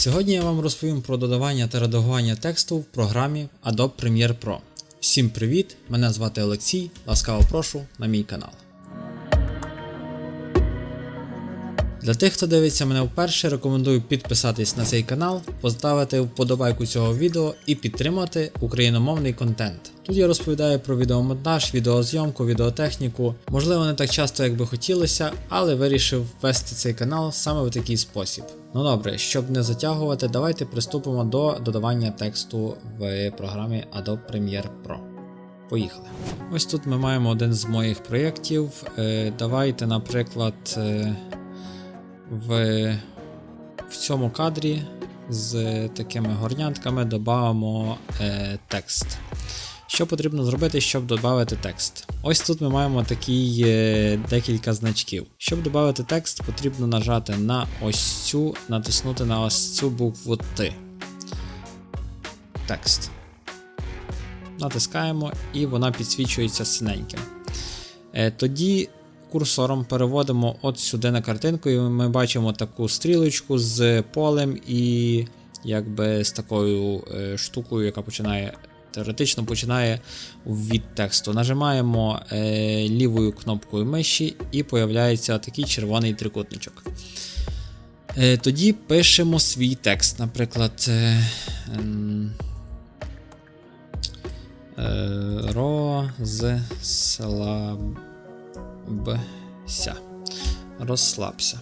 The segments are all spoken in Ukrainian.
Сьогодні я вам розповім про додавання та редагування тексту в програмі Adobe Premiere Pro. Всім привіт! Мене звати Олексій. Ласкаво прошу на мій канал. Для тих, хто дивиться мене вперше, рекомендую підписатись на цей канал, поставити вподобайку цього відео і підтримати україномовний контент. Тут я розповідаю про відеомонтаж, відеозйомку, відеотехніку. Можливо, не так часто, як би хотілося, але вирішив вести цей канал саме в такий спосіб. Ну добре, щоб не затягувати, давайте приступимо до додавання тексту в програмі Adobe Premiere Pro. Поїхали. Ось тут ми маємо один з моїх проєктів. Е, Давайте, наприклад. В, в цьому кадрі з такими горнятками додамо е, текст. Що потрібно зробити, щоб додати текст? Ось тут ми маємо такі е, декілька значків. Щоб додати текст, потрібно нажати на ось цю, натиснути на ось цю букву Т. Текст. Натискаємо, і вона підсвічується синеньким. Е, тоді курсором переводимо от сюди на картинку, і ми бачимо таку стрілочку з полем і якби з такою е, штукою, яка починає. Теоретично починає від тексту. Нажимаємо е, лівою кнопкою миші і появляється такий червоний трикутничок. Е, тоді пишемо свій текст. Наприклад, е, е, розслабся. Розслабся.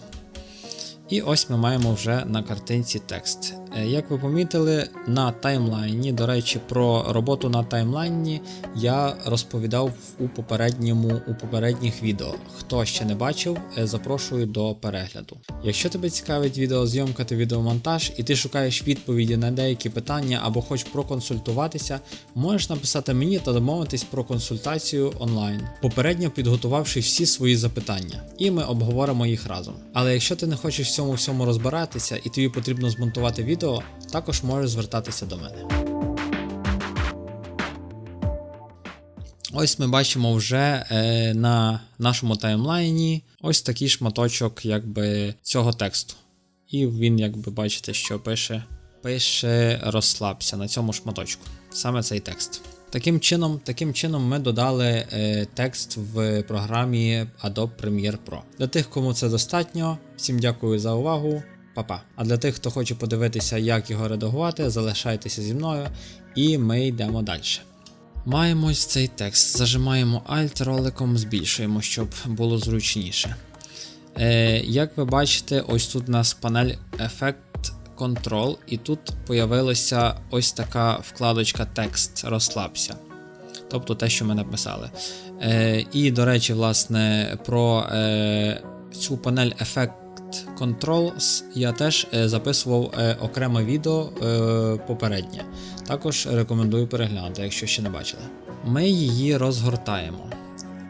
І ось ми маємо вже на картинці текст. Е, Як ви помітили, на таймлайні, до речі, про роботу на таймлайні я розповідав у попередньому у попередніх відео. Хто ще не бачив, е, запрошую до перегляду. Якщо тебе цікавить відеозйомка та відеомонтаж, і ти шукаєш відповіді на деякі питання або хочеш проконсультуватися, можеш написати мені та домовитись про консультацію онлайн, попередньо підготувавши всі свої запитання, і ми обговоримо їх разом. Але якщо ти не хочеш в цьому всьому розбиратися і тобі потрібно змонтувати відео, також можеш звертатися до мене. Ось ми бачимо вже е, на нашому таймлайні ось такий шматочок якби, цього тексту. І він, якби бачите, що пише, пише розслабся на цьому шматочку. Саме цей текст. Таким чином, таким чином ми додали е, текст в програмі Adobe Premiere Pro. Для тих, кому це достатньо, всім дякую за увагу. Па-па. А для тих, хто хоче подивитися, як його редагувати, залишайтеся зі мною, і ми йдемо далі. Маємо ось цей текст. Зажимаємо Alt роликом, збільшуємо, щоб було зручніше. Е, як ви бачите, ось тут у нас панель Effect Control, і тут появилася ось така вкладочка текст розслабся. Тобто те, що ми написали. Е, і, до речі, власне, про е, цю панель Effect Controls я теж е, записував е, окреме відео е, попереднє. Також рекомендую переглянути, якщо ще не бачили. Ми її розгортаємо.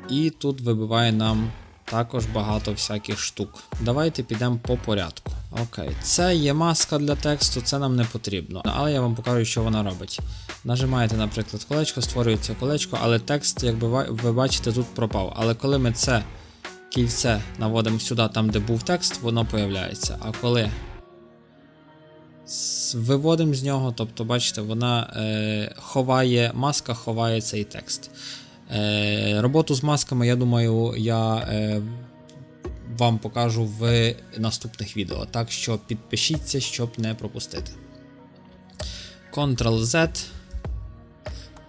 І тут вибиває нам також багато всяких штук. Давайте підемо по порядку. Окей, це є маска для тексту, це нам не потрібно. Але я вам покажу, що вона робить. Нажимаєте, наприклад, колечко, створюється колечко, але текст, як ви бачите, тут пропав. Але коли ми це кільце наводимо сюди, там де був текст, воно появляється. А коли виводимо з нього, тобто, бачите, вона е, ховає, маска ховає цей текст. Е, роботу з масками, я думаю, я е, вам покажу в наступних відео. Так що підпишіться, щоб не пропустити. Ctrl-Z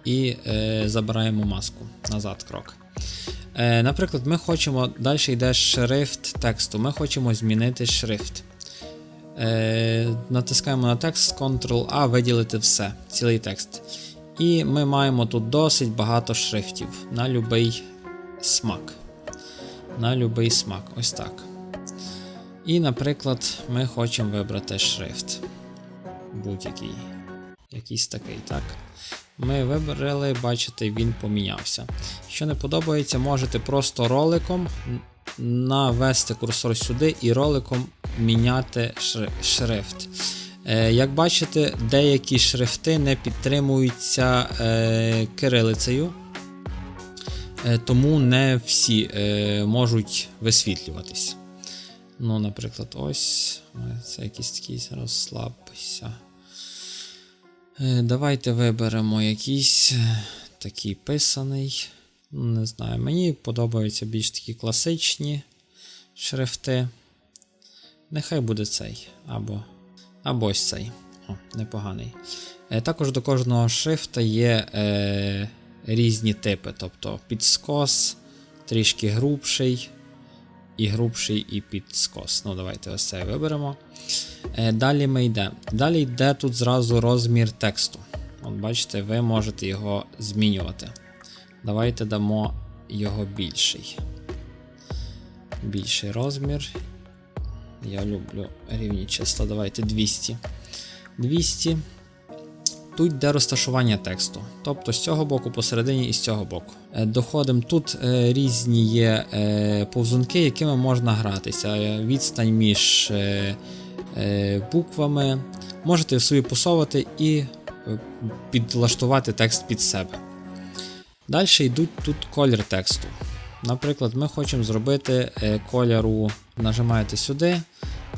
і е, забираємо маску назад крок. Е, наприклад, ми хочемо, далі йде шрифт тексту. Ми хочемо змінити шрифт. Е, натискаємо на текст, Ctrl-A, виділити все, цілий текст. І ми маємо тут досить багато шрифтів на будь-який смак. На будь-який смак. Ось так. І, наприклад, ми хочемо вибрати шрифт. Будь-який. Якийсь такий, так. Ми вибрали, бачите, він помінявся. Що не подобається, можете просто роликом навести курсор сюди і роликом міняти шрифт. Е, Як бачите, деякі шрифти не підтримуються е, кирилицею, е, тому не всі можуть висвітлюватись. Ну, наприклад, ось. Це якийсь такий розслаб. Е, Давайте виберемо якийсь е, такий писаний. Ну, Не знаю, мені подобаються більш такі класичні шрифти. Нехай буде цей. Або, або ось цей. О, непоганий. Е, Також до кожного шрифта є е, різні типи, тобто підскос, трішки грубший, і грубший, і підскос. Ну, давайте ось цей виберемо. Е, далі ми йдемо. Далі йде тут зразу розмір тексту. От бачите, ви можете його змінювати. Давайте дамо його більший. Більший розмір. Я люблю рівні числа. Давайте 200. 200. Тут йде розташування тексту. Тобто з цього боку посередині і з цього боку. Е, Доходимо. Тут е, різні є е, повзунки, якими можна гратися. Відстань між буквами. Можете собі посовувати і підлаштувати текст під себе. Далі йдуть тут колір тексту. Наприклад, ми хочемо зробити кольору, нажимаєте сюди.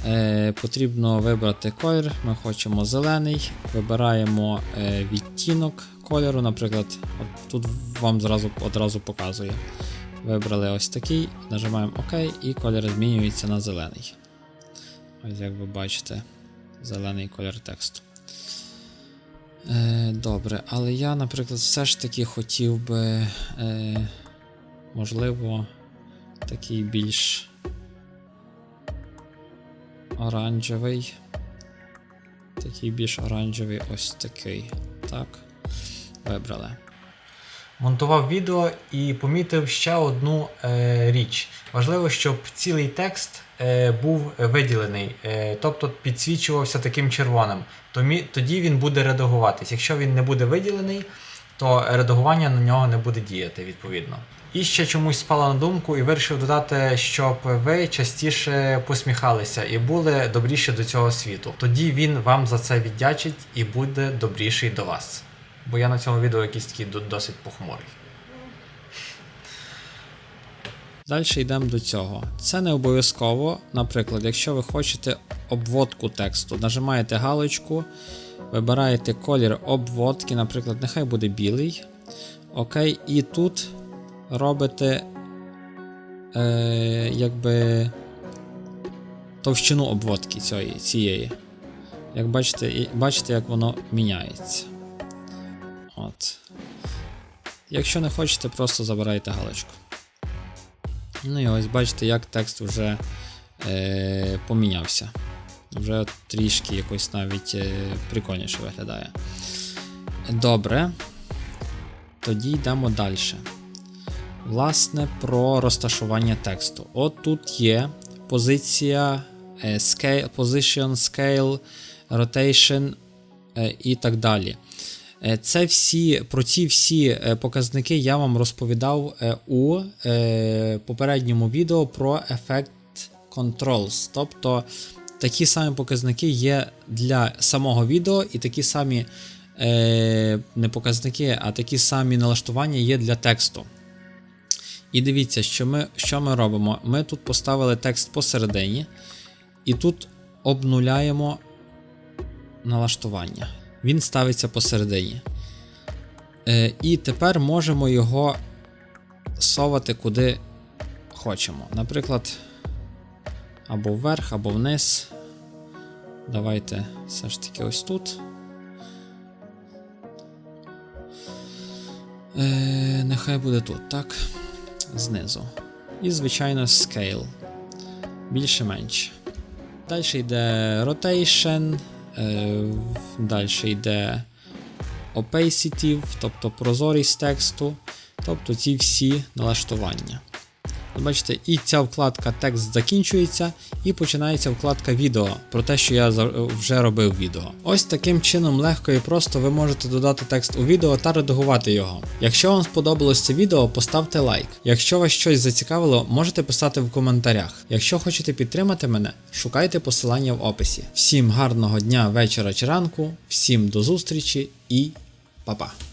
Е, потрібно вибрати колір. Ми хочемо зелений, вибираємо е, відтінок кольору. Наприклад, от тут вам зразу одразу показує. Вибрали ось такий, нажимаємо ОК і колір змінюється на зелений. Ось як ви бачите, зелений колір тексту. Е, добре, але я, наприклад, все ж таки хотів би, е, можливо, такий більш оранжевий. Такий більш оранжевий, ось такий. Так. Вибрали. Монтував відео і помітив ще одну е, річ. Важливо, щоб цілий текст е, був виділений, е, тобто підсвічувався таким червоним. Тоді він буде редагуватись. Якщо він не буде виділений, то редагування на нього не буде діяти відповідно. І ще чомусь спало на думку і вирішив додати, щоб ви частіше посміхалися і були добріші до цього світу. Тоді він вам за це віддячить і буде добріший до вас. Бо я на цьому відео якийсь такий досить похмурий. Далі йдемо до цього. Це не обов'язково. Наприклад, якщо ви хочете обводку тексту, нажимаєте галочку, вибираєте колір обводки, наприклад, нехай буде білий. Окей, і тут робите е, якби товщину обводки цієї. цієї. Як бачите, бачите, як воно міняється. От. Якщо не хочете, просто забирайте галочку. Ну і ось бачите, як текст вже е, помінявся. Вже трішки якось навіть е, прикольніше виглядає. Добре. Тоді йдемо далі. Власне, про розташування тексту. От тут є позиція е, scale, position, scale, rotation е, і так далі. Це всі, про ці всі показники я вам розповідав у попередньому відео про Effect Controls. Тобто такі самі показники є для самого відео, і такі самі е, не показники, а такі самі налаштування є для тексту. І дивіться, що ми, що ми робимо. Ми тут поставили текст посередині, і тут обнуляємо налаштування. Він ставиться посередині. Е, і тепер можемо його совати куди хочемо. Наприклад, або вверх, або вниз. Давайте все ж таки ось тут. Е, нехай буде тут, так. Знизу. І, звичайно, scale. Більше-менше. Далі йде rotation, е, далі йде opacity, тобто прозорість тексту, тобто ці всі налаштування. От Бачите, і ця вкладка текст закінчується, і починається вкладка відео про те, що я вже робив відео. Ось таким чином легко і просто ви можете додати текст у відео та редагувати його. Якщо вам сподобалось це відео, поставте лайк. Якщо вас щось зацікавило, можете писати в коментарях. Якщо хочете підтримати мене, шукайте посилання в описі. Всім гарного дня, вечора чи ранку, всім до зустрічі і па-па!